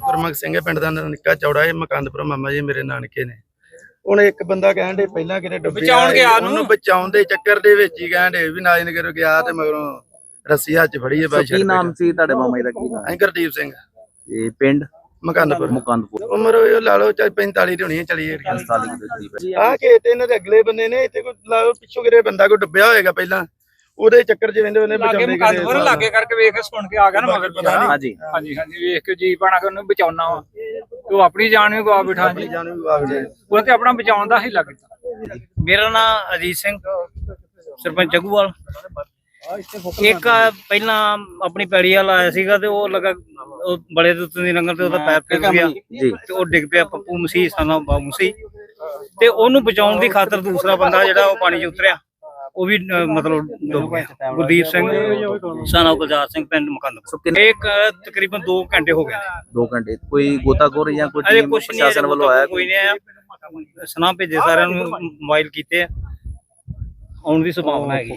ਗੁਰਮੁਖ ਸਿੰਘ ਪਿੰਡ ਦਾ ਨਿੱਕਾ ਚੌੜਾ ਇਹ ਮਕੰਦਪੁਰ ਮਾਮਾ ਜੀ ਮੇਰੇ ਨਾਨਕੇ ਨੇ। ਹੁਣ ਇੱਕ ਬੰਦਾ ਕਹਿਣ ਦੇ ਪਹਿਲਾਂ ਕਿਤੇ ਡੁੱਬਿਆ ਬਚਾਉਣ ਗਿਆ ਉਹਨੂੰ? ਬਚਾਉਣ ਦੇ ਚੱਕਰ ਦੇ ਵਿੱਚ ਹੀ ਕਹਿਣ ਦੇ ਵੀ ਨਾਜਨਗਰ ਗਿਆ ਤੇ ਮਗਰੋਂ ਰੱਸੀ ਹੱਥ 'ਚ ਫੜੀ ਹੈ ਬਾਈ ਕੀ ਨਾਮ ਸੀ ਤੁਹਾਡੇ ਮਾਮਾ ਜੀ ਦਾ ਕੀ ਨਾਮ? ਅੰਕਰਦੀਪ ਸਿੰਘ। ਇਹ ਪਿੰਡ? ਮਕੰਦਪੁਰ। ਮੁਕੰਦਪੁਰ। ਉਮਰ ਉਹ ਲਾ ਲਓ ਚਾਹੇ 45 ਦੀ ਹੋਣੀ ਹੈ ਚਲੀ ਗਈ ਸਾਲੀ ਦੇ ਕਰੀਬ ਹੈ। ਆ ਕੇ ਤੇ ਇਹਨਾਂ ਦੇ ਅਗਲੇ ਬੰਦੇ ਨੇ ਇੱਥੇ ਕੋਈ ਲਾ ਲਓ ਪਿੱਛੋਂ ਕਿਤੇ ਬੰਦਾ ਕੋਈ ਡੁੱਬਿਆ ਹੋਏਗਾ ਪਹਿਲਾਂ। ਉਹਦੇ ਚੱਕਰ 'ਚ ਵੰਦੇ ਉਹਨੇ ਲਾਗੇ ਬਚਾਉਂਦੇ ਮੁਕੰਦਪੁਰ ਲਾਗੇ ਕਰਕੇ ਵੇਖ ਕੇ ਸੁਣ ਕੇ ਆ ਗਿਆ ਨਾ ਮਗਰ ਪਤਾ ਨਹੀਂ। ਹਾਂਜੀ ਹਾਂਜੀ ਹਾਂਜੀ ਵੇਖ ਕੇ ਜੀ ਪਾਣਾ ਕਿ ਉਹਨੂੰ ਬਚਾਉਣਾ ਵਾ। ਤੇ ਉਹ ਆਪਣੀ ਜਾਨ ਵੀ ਗਵਾ ਬਿਠਾ ਜੀ ਜਾਨੂੰ ਵੀ ਆਖ ਜਾਏ ਉਹ ਤੇ ਆਪਣਾ ਬਚਾਉਣ ਦਾ ਹੀ ਲੱਗ ਮੇਰਾ ਨਾਮ ਅਜੀਤ ਸਿੰਘ ਸਰਪੰਚ ਜਗੂਵਾਲ। ਇੱਕ ਪਹਿਲਾਂ ਆਪਣੀ ਪੈੜੀ ਵਾਲਾ ਆਇਆ ਸੀਗਾ ਤੇ ਉਹ ਲਗਾ ਉਹ ਬੜੇ ਦੇ ਉੱਤੇ ਦੀ ਲੰਗਰ ਤੇ ਉਹਦਾ ਪੈਰ ਫਿਸ ਗਿਆ। ਜੀ। ਤੇ ਉਹ ਡਿੱਗ ਪਿਆ ਪੱਪੂ ਮਸੀਹ ਸਾਨਾ ਬਾਬੂ ਮਸੀਹ। ਤੇ ਉਹਨੂੰ ਬਚਾਉਣ ਦੀ ਖਾਤਰ ਦੂਸਰਾ ਬੰਦਾ ਜਿਹੜਾ ਉਹ ਪਾਣੀ 'ਚ ਉਤਰਿਆ। ਉਹ ਵੀ ਮਤਲਬ ਡੁੱਬ ਗਿਆ ਗੁਰਦੀਪ ਸਿੰਘ ਸਾਨਾ ਗੁਲਜ਼ਾਰ ਸਿੰਘ ਪਿੰਡ ਸੋ ਮੁਕੰਦਪੁਰ ਕਿੰਨੇ ਇੱਕ ਤਕਰੀਬਨ 2 ਘੰਟੇ ਹੋ ਗਏ। ਨੇ। 2 ਘੰਟੇ। ਕੋਈ ਗੋਤਾਖੋਰ ਜਾਂ ਕੋਈ ਅਜੇ ਟੀਮ ਨਹੀਂ ਪ੍ਰਸ਼ਾਸਨ ਵੱਲੋਂ ਆਇਆ ਕੋਈ ਨਹੀਂ ਆਇਆ। ਸੁਨਾ ਭੇਜੇ ਸਾਰਿਆਂ ਨੂੰ ਮੋਬਾਈਲ ਕੀਤੇ ਆ। ਆਉਣ ਦੀ ਸੰਭਾਵਨਾ ਹੈਗੀ।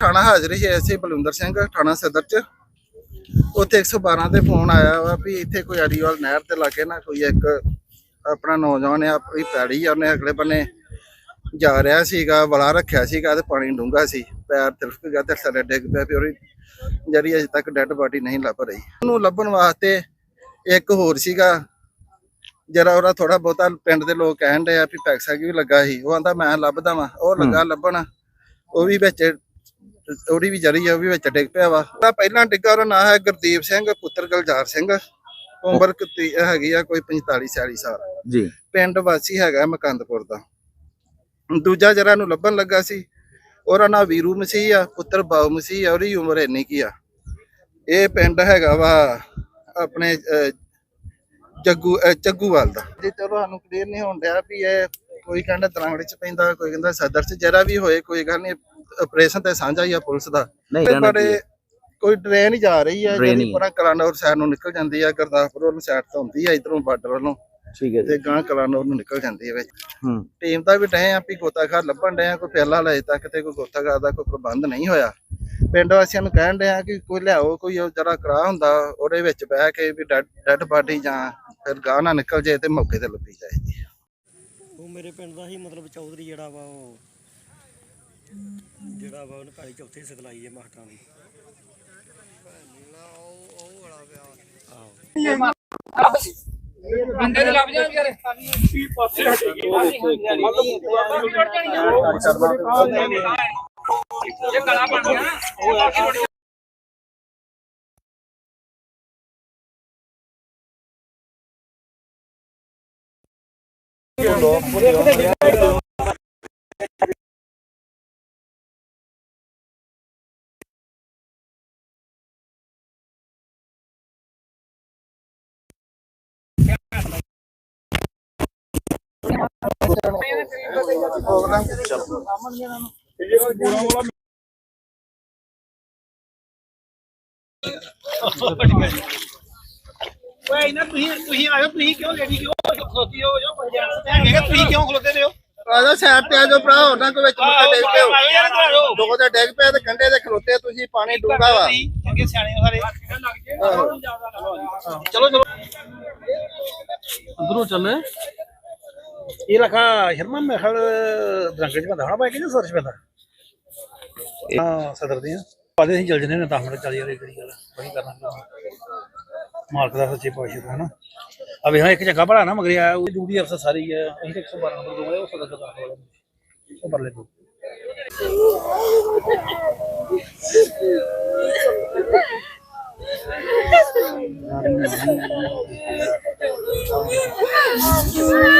ਥਾਣਾ ਹਾਜ਼ਰ ਹੀ ਐਸੇ ਬਲਵਿੰਦਰ ਸਿੰਘ ਥਾਣਾ ਸਦਰ ਚ। ਉੱਥੇ 112 ਤੇ ਫੋਨ ਆਇਆ ਵਾ ਵੀ ਇੱਥੇ ਕੋਈ ਅਰੀਵਾਲ ਨਹਿਰ ਤੇ ਲਾਗੇ ਨਾ ਕੋਈ ਇੱਕ ਆਪਣਾ ਨੌਜਵਾਨ ਆ ਆਪਣੀ ਪੈੜੀ ਆ ਉਹਨੇ ਅਗਲੇ ਬੰਨੇ ਜਾ ਰਿਹਾ ਸੀਗਾ ਵਲਾ ਰੱਖਿਆ ਸੀਗਾ ਤੇ ਪਾਣੀ ਡੂੰਘਾ ਸੀ। ਪੈਰ ਤਿਲਕ ਗਿਆ ਤੇ ਥੱਲੇ ਡਿੱਗ ਪਿਆ ਫਿਰ ਉਹਦੀ ਜਿਹੜੀ ਅਜੇ ਤੱਕ ਡੈੱਡ ਬਾਡੀ ਨਹੀਂ ਲੱਭ ਰਹੀ। ਉਹਨੂੰ ਲੱਭਣ ਵਾਸਤੇ ਇੱਕ ਹੋਰ ਸੀਗਾ ਜਰਾ ਉਹਦਾ ਥੋੜਾ ਬਹੁਤਾ ਪਿੰਡ ਦੇ ਲੋਕ ਕਹਿਣ ਡਏ ਆ ਵੀ ਪੈਕਸਾ ਕੀ ਵੀ ਲੱਗਾ ਸੀ। ਉਹ ਆਂਦਾ ਮੈਂ ਲੱਭਦਾ ਵਾਂ। ਉਹ ਲੱਗਾ ਲੱਭਣ ਉਹ ਵੀ ਵਿੱਚ ਉਹਦੀ ਵੀ ਜਰੀ ਆ ਉਹ ਵੀ ਵਿੱਚ ਡਿੱਗ ਪਿਆ ਵਾ। ਉਹਦਾ ਪਹਿਲਾਂ ਡਿੱਗਾ ਉਹਦਾ ਨਾਂ ਹੈ ਗੁਰਦੀਪ ਸਿੰਘ ਪੁੱਤਰ ਗੁਲਜ਼ਾਰ ਸਿੰਘ। ਉਮਰ ਕਿਤੀ ਹੈਗੀ ਆ ਕੋਈ 45 46 ਸਾਲ। ਜੀ। ਪਿੰਡ ਵਾਸੀ ਹੈਗਾ ਮਕੰਦਪੁਰ ਦਾ। ਦੂਜਾ ਜਰਾ ਨੂੰ ਲੱਭਣ ਲੱਗਾ ਸੀ। ਉਹਦਾ ਨਾਂ ਵੀਰੂ ਮਸੀਹ ਆ ਪੁੱਤਰ ਬਾਉ ਮਸੀਹ ਆ ਉਹਦੀ ਉਮਰ ਇੰਨੀ ਕੀ ਆ। ਇਹ ਪਿੰਡ ਹੈਗਾ ਵਾ ਆਪਣੇ ਜੱਗੂ ਅਹ, ਜੱਗੂਵਾਲ ਦਾ। ਜੀ ਚਲੋ ਸਾਨੂੰ ਕਲੀਅਰ ਨਹੀਂ ਹੋਣ ਡਿਆ ਵੀ ਇਹ ਕੋਈ ਕਹਿੰਦਾ ਦਰਾਂਗੜੇ ਚ ਪੈਂਦਾ ਕੋਈ ਕਹਿੰਦਾ ਸਦਰ ਚ। ਜਿਹੜਾ ਵੀ ਹੋਏ ਕੋਈ ਗੱਲ ਨਹੀਂ ਆਪਰੇਸ਼ਨ ਤੇ ਸਾਂਝਾ ਹੀ ਆ ਪੁਲਿਸ ਦਾ। ਪਰ ਕੋਈ ਟ੍ਰੇਨ ਹੀ ਜਾ ਰਹੀ ਹੈ ਟ੍ਰੇਨ ਜਿਹੜੀ। ਪਰਾਂ ਕਲਾਨੌਰ ਸਾਈਡ ਨੂੰ ਨਿਕਲ ਜਾਂਦੀ ਹੈ ਗੁਰਦਾਸਪੁਰ ਵੱਲੋਂ ਸਾਈਡ ਤੋਂ ਹੁੰਦੀ ਹੈ ਇਧਰੋਂ ਬਾਰਡਰ ਵੱਲੋਂ। ਠੀਕ ਹੈ ਜੀ। ਤੇ ਗਾਂ ਕਲਾਨੌਰ ਨੂੰ ਨਿਕਲ ਜਾਂਦੀ ਹੈ ਵਿੱਚ। ਹੂੰ। ਟੀਮ ਦਾ ਵੀ ਡਏ ਆ ਵੀ ਗੋਤਾਖਾਰ ਲੱਭਣ ਡਏ ਆ ਕੋਈ ਪਹਿਲਾਂ ਹਲੇ ਤੱਕ ਤੇ ਕੋਈ ਗੋਤਾਖਾਰ ਦਾ ਕੋਈ ਪ੍ਰਬੰਧ ਨਹੀਂ ਹੋਇਆ। ਪਿੰਡ ਵਾਸੀਆਂ ਨੂੰ ਕਹਿਣ ਡਏ ਆ ਕਿ ਕੋਈ ਲਿਆਓ ਕੋਈ ਜਰਾ ਕਰਾ ਹੁੰਦਾ ਉਹਦੇ ਵਿੱਚ ਬਹਿ ਕੇ ਵੀ ਡੈਡ ਬਾਡੀ ਜਾਂ ਫਿਰ ਗਾਂ ਨਾ ਨਿਕਲ ਜੇ ਤੇ ਮੌਕੇ ਤੇ ਲੱਭੀ ਜਾਏ ਜੀ। ਉਹ ਮੇਰੇ ਪਿੰਡ ਦਾ ਹੀ ਮਤਲਬ ਚੌਧਰੀ ਜਿਹੜਾ ਵਾ ਉਹ ਜਿਹੜਾ ਵਾ ਉਹਨੇ ਭਾਈ ਚੌਥੇ ਸਿਖਲਾਈ ਹੈ ਮਾਸਟਰਾਂ ਦੀ। ਬੰਦੇ ਦੇ ਲੱਭ ਜਾਣ ਯਾਰ। ਕੀ ਪਾਸੇ ਹਟ ਇਹ ਕਲਾ ਬਣ ਗਿਆ ਨਾ। ਉਹ ਬਾਕੀ ਬੜੀ ਓਏ ਇਹਨਾਂ ਤੁਸੀਂ ਤੁਸੀਂ ਆਇਓ ਤੁਸੀਂ ਕਿਉਂ ਲੇਡੀ ਕਿਉਂ ਖਲੋਤੀ ਹੋ ਜੋ ਹੈਗੇ ਕਿ ਤੁਸੀਂ ਕਿਉਂ ਖਲੋਤੇ ਦੇ ਹੋ ਆਜਾ ਸਾਈਡ ਤੇ ਆਜੋ ਭਰਾ ਉਹਨਾਂ ਕੋਈ ਵਿੱਚ ਮੁੱਕਾ ਡੇਗ ਪਿਓ। ਆਇਓ ਯਾਰ ਇੱਧਰ ਆਇਓ ਦੋ ਤੇ ਡਿੱਗ ਪਿਆ ਤੇ ਕੰਡੇ ਤੇ ਖਲੋਤੇ ਤੁਸੀਂ ਪਾਣੀ ਡੂੰਘਾ ਵਾ। ਤੁਸੀਂ ਚੰਗੇ ਸਿਆਣੇ ਹੋ ਸਾਰੇ। ਚਲੋ ਚਲੋ। ਅੰਦਰੋਂ ਚੱਲੇ। ਇਹ ਲਖਾ ਸ਼ਰਮਾ ਮੈਂ ਖਲ ਦਰੰਗੇ ਚ ਬੰਦਾ ਹਣਾ ਮੈਂ ਕਿਹਾ ਸਰਚ ਪੈਂਦਾ ਹਾਂ ਸਦਰ ਦੀ ਪਾਦੇ ਅਸੀਂ ਚੱਲ ਜਨੇ ਨਾ 10 ਮਿੰਟ ਚੱਲ ਜਾਂਦੇ ਕਿਹੜੀ ਗੱਲ ਬੜੀ ਕਰਨਾ ਮਾਲਕ ਦਾ ਸੱਚੇ ਪਾਤਸ਼ਾਹ ਦਾ ਹਨਾ? ਆ ਵੇ ਹਾਂ ਇੱਕ ਜਗ੍ਹਾ ਬੜਾ ਨਾ ਮਗਰ ਆ ਉਹ ਡਿਊਟੀ ਅਫਸਰ ਸਾਰੀ ਹੈ ਅਸੀਂ ਤਾਂ 112 ਨੰਬਰ ਦੋਗੇ ਉਹ ਸਦਰ ਦਾ ਵਾਲੇ। ਉਹ ਪਰਲੇ ਤੋਂ। ਸਰਕਾਰੀਆਂ